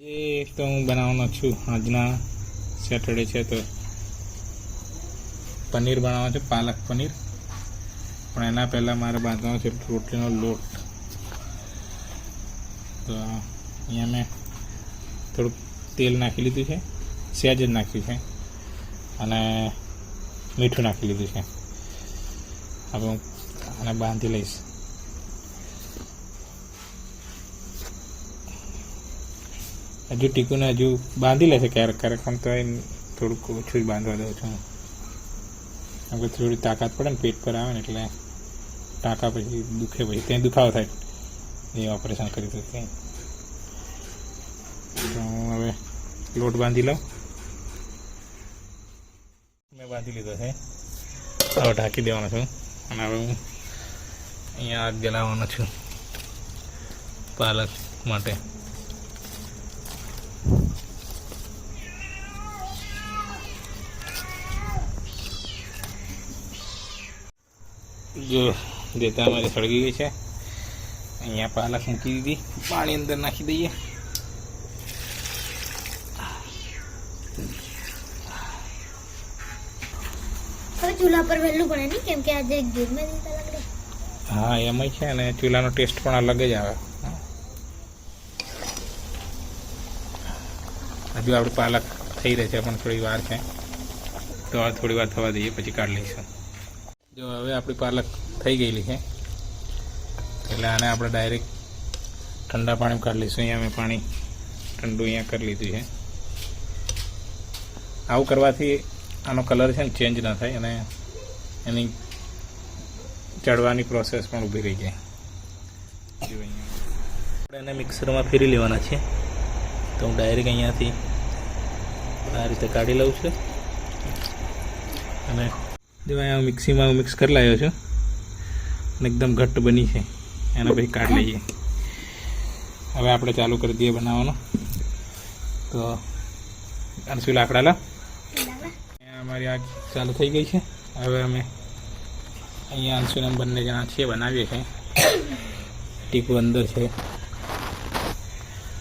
આજે તો હું બનાવવાનો છું. આજના સેટરડે છે તો પનીર બનાવવાનો છે, પાલક પનીર. પણ એના પહેલાં મારે બાંધવાનો છે રોટલીનો લોટ. તો અહીંયા મેં થોડુંક તેલ નાખી લીધું છે સહેજ જ નાખ્યું છે અને મીઠું નાખી લીધું છે. હવે હું આને બાંધી લઈશ. હજુ ટીકુને હજુ બાંધી લેશે ક્યારેક ક્યારેક પણ તો એ થોડુંક ઓછું જ બાંધવા દઉં છું. કેમ કે થોડી તાકાત પડે ને પેટ પર આવે ને એટલે ટાંકા પછી દુખે પછી, ત્યાં દુખાવો થાય. એ ઓપરેશન કરી દઉં ત્યાં. તો હું હવે લોટ બાંધી લઉં. મેં બાંધી લીધો છે. હવે ઢાંકી દેવાનો છું. અને હવે હું અહીંયા આગ જલાવવાનો છું. પાલક માટે. જો દેતા અમારી સળગી ગઈ છે. અહીંયા પાલક મૂકી દીધી. પાણી અંદર નાખી દઈએ. ચૂલા પર વહેલું પડે નહીં કેમ હા એમ છે અને ચૂલાનો ટેસ્ટ પણ અલગ જ આવે. હજુ આપણે પાલક થઈ રહે છે પણ થોડી વાર છે. તો થોડી વાર થવા દઈએ પછી કાઢી લઈશું. જો હવે આપણી પાલક થઈ ગયેલી છે. એટલે આને આપણે ડાયરેક્ટ ઠંડા પાણી કાઢી લઈશું. અહીંયા મેં પાણી ઠંડુ અહીંયા કરી લીધું છે. આવું કરવાથી આનો કલર છે ને ચેન્જ ના થાય અને એની ચડવાની પ્રોસેસ પણ ઊભી રહી જાય. આપણે એને મિક્સરમાં ફેરી લેવાના છે. તો હું ડાયરેક્ટ અહીંયાથી આ રીતે કાઢી લઉં છું. અને જો અહીંયા મિક્સીમાં મિક્સ કરી લાવ્યો છું. અને એકદમ ઘટ્ટ બની છે. એના પછી કાઢી લઈએ. હવે આપણે ચાલુ કરી દઈએ બનાવવાનું. તો અંશુ લાકડાલા અમારી આગ ચાલુ થઈ ગઈ છે. હવે અમે અહીંયા અંશુને બંને જણા છીએ બનાવીએ છીએ. ટીપુ અંદર છે.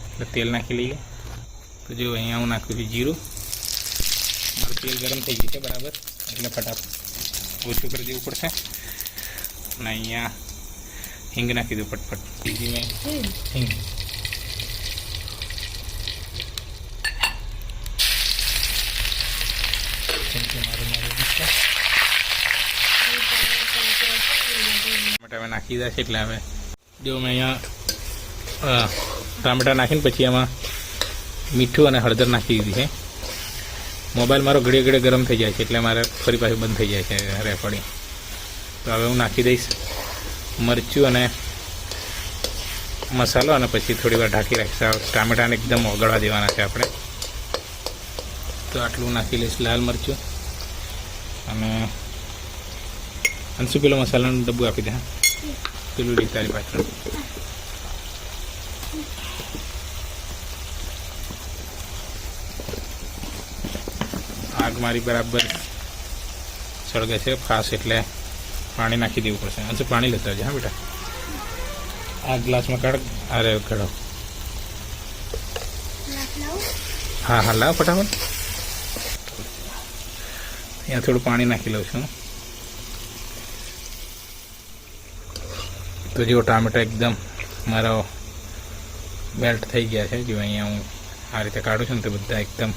એટલે તેલ નાખી લઈએ. તો જો અહીંયા હું નાખું છું જીરું. મારું તેલ ગરમ થઈ ગયું છે બરાબર. એટલે ફટાફટ. ઓછું કરી દેવું પડશે. અને અહીંયા હિંગ નાખી દઉં ફટફટ. બીજી મેં હિંગ? ટમેટા નાખી દીધા છે એટલે હવે જો મેં અહીંયા ટામેટા નાખીને પછી એમાં મીઠું અને હળદર નાખી દીધી છે. મોબાઈલ મારો ઘડીએ ઘડીએ ગરમ થઈ જાય છે, એટલે મારે ફરી પાછું બંધ થઈ જાય છે રેકોર્ડિંગ તો હવે હું નાખી દઈશ મરચું અને મસાલો અને પછી થોડી વાર ઢાંકી રાખીશ. ટામેટાને એકદમ ઓગળવા દેવાના છે આપણે. તો આટલું નાખી લઈશ લાલ મરચું. અને અંશુ પેલો મસાલાનું ડબ્બું આપી દે પેલું રીત તારી પાછળ. આગ મારી બરાબર સળગે છે ફાસ એટલે પાણી નાખી દેવું પડશે. આજે પાણી લેતા આવજે, હા, બેટા. આ ગ્લાસમાં કાઢ, અરે, કાઢો. હા હા, લાવ ફટાફટ. અહીંયા થોડું પાણી નાખી લઉં છું. તો જો ટામેટા એકદમ મારો મેલ્ટ થઈ ગયા છે. જો અહીંયા હું આ રીતે કાઢું છું ને તો બધા એકદમ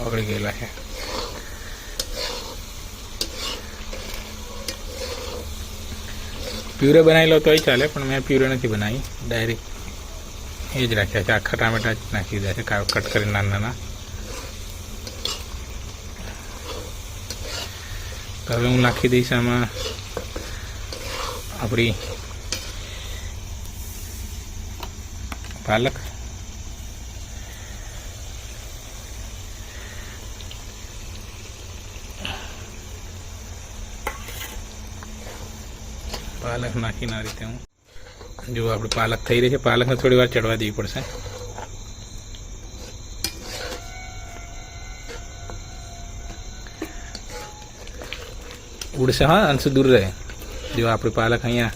ઓગળી ગયેલા છે. પ્યુરે બનાવી લો તોય ચાલે, પણ મેં પ્યુરે નથી બનાવી. ડાયરેક્ટ એ જ રાખ્યા છે. આખા ટામેટા જ નાખી દીધા છે. કટ કરીને નાના નાના. તો હવે હું નાખી દઈશ આમાં આપણી પાલક. પાલક નાખીને આ રીતે હું. જો આપણે પાલક થઈ રહી છે. પાલકને થોડી વાર ચડવા દેવી પડશે. ઉડશે, હા, અંશુ દૂર રહે. જો આપણી પાલક અહીંયા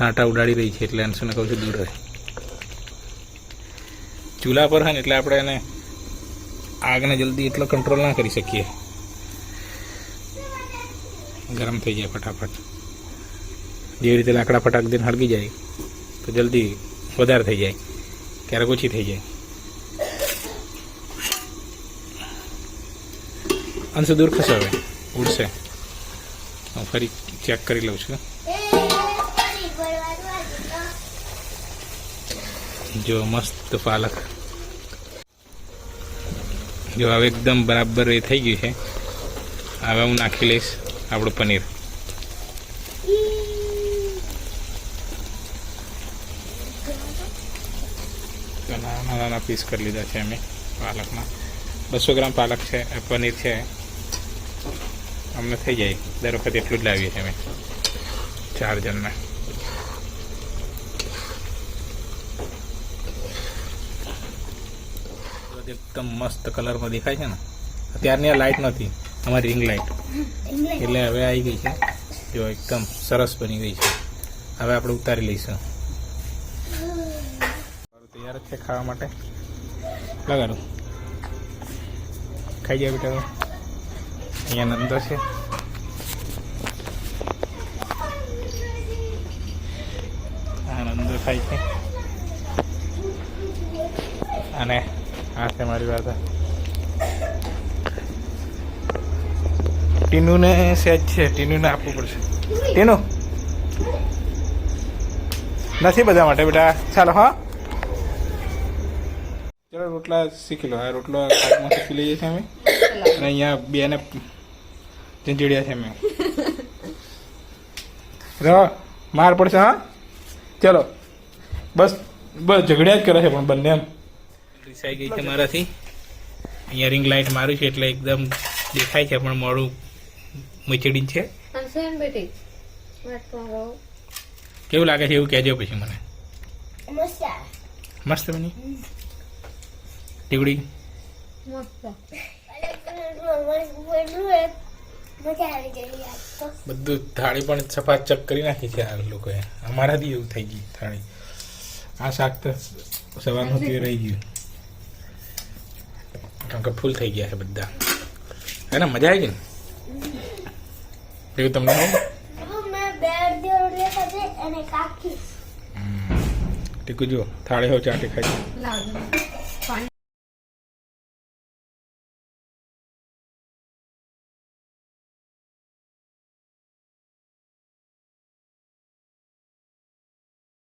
છાંટા ઉડાડી રહી છે એટલે અંશુને કહું છું દૂર રહે. ચૂલા પર હોય ને એટલે આપણે એને આગને જલ્દી એટલો કંટ્રોલ ના કરી શકીએ. ગરમ થઈ જાય ફટાફટ. જેવી રીતે લાકડા ફટાક દઈને હળગી જાય, તો જલ્દી વધારે થઈ જાય, ક્યારેક ઓછી થઈ જાય. અંશ દૂર ખસે હવે, ઉડશે. હું ફરી ચેક કરી લઉં છું. જો મસ્ત પાલક. જો હવે એકદમ બરાબર એ થઈ ગયું છે. હવે હું નાખી લઈશ આપણું પનીર. નાના નાના પીસ કરી લીધા છે અમે પાલકના બસો ગ્રામ પાલક છે પનીર છે. અમને થઈ જાય. દર વખતે એટલું જ લાવીએ છીએ અમે. ચાર જણને. એકદમ મસ્ત કલરમાં દેખાય છે ને. અત્યારની આ લાઇટ નથી. અમારી રિંગ લાઇટ એટલે હવે આવી ગઈ છે. જો એકદમ સરસ બની ગઈ છે. હવે આપણે ઉતારી લઈશું. તૈયાર છે ખાવા માટે. લગાડું. ખાઈ જાય બેટા. અહીંયા નંદો છે. આ ખાય છે. અને આ છે મારી વાત ટીનુને સેજ છે. ટીનુને આપવું પડશે. ટીનુ? નથી બધા માટે બેટા. ચાલો, હા? ચલો રોટલા શીખી લો. આ રોટલો હાથમાં શીખી લઈએ છીએ અમે. અને અહીંયા બેને ઝીંઝીડ્યા છે અમે. રહ માર પડશે હા? ચલો. બસ બસ ઝઘડ્યા જ કરે છે પણ બંને એમ. રિસાઈ ગઈ છે મારાથી. અહીંયા રિંગ લાઇટ મારું છે એટલે એકદમ દેખાય છે પણ મોડું મચડી છે. અંશન બેટી વાત કરો કેવું લાગે છે એવું કહેજો પછી મને. મસ્ત મસ્ત બની? ટીકડી? તો બધું થાળી પણ સફાચક કરી નાખી છે આ લોકોએ. અમારાથી એવું થઈ ગયું થાળી. આ શાક તો સવારનું તે રહી ગયું. કારણ કે ફૂલ થઈ ગયા છે બધા. હે ને મજા આવી ગઈ ને? એવું તમને ટીકું મેં બે અડધી રોટલી ખાધી અને કાકી ટીકુ જો થાળી હોય ચાટી ખાઈ.